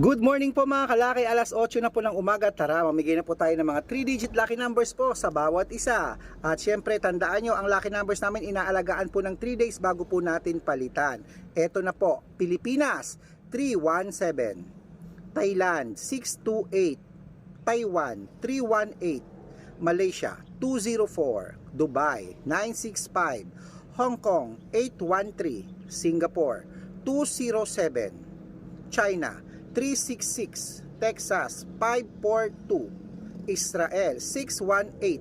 Good morning po mga kalaki, alas 8 na po ng umaga. Tara, mamigay na po tayo ng mga 3-digit lucky numbers po sa bawat isa. At syempre, tandaan nyo, ang lucky numbers namin inaalagaan po ng 3 days bago po natin palitan. Eto na po, Pilipinas, 317. Thailand, 628. Taiwan, 318. Malaysia, 204. Dubai, 965. Hong Kong, 813. Singapore, 207. China 366, Texas 542, Israel 618,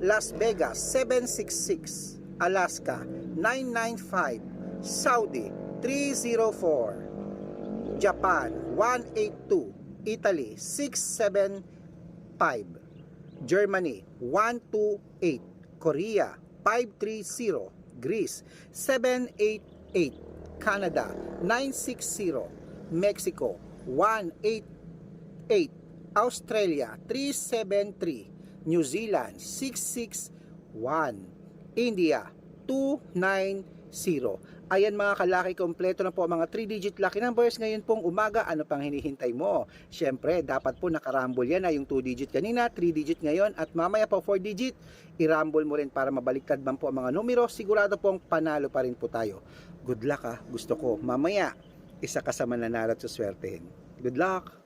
Las Vegas 766, Alaska 995, Saudi 304, Japan 182, Italy 675, Germany 128, Korea 530, Greece 788, Canada 960, Mexico 188, Australia 373, New Zealand 661, India 290. Ayan mga kalaki, kompleto na po ang mga 3-digit lucky numbers ngayon pong umaga. Ano pang hinihintay mo? Siyempre, dapat po nakarambol yan na yung 2-digit kanina, 3-digit ngayon, at mamaya po 4-digit, irambol mo rin para mabaliktad man po ang mga numero. Sigurado pong panalo pa rin po tayo. Good luck ha, gusto ko. Mamaya, isa ka sa mananalo at suswertehin. Good luck!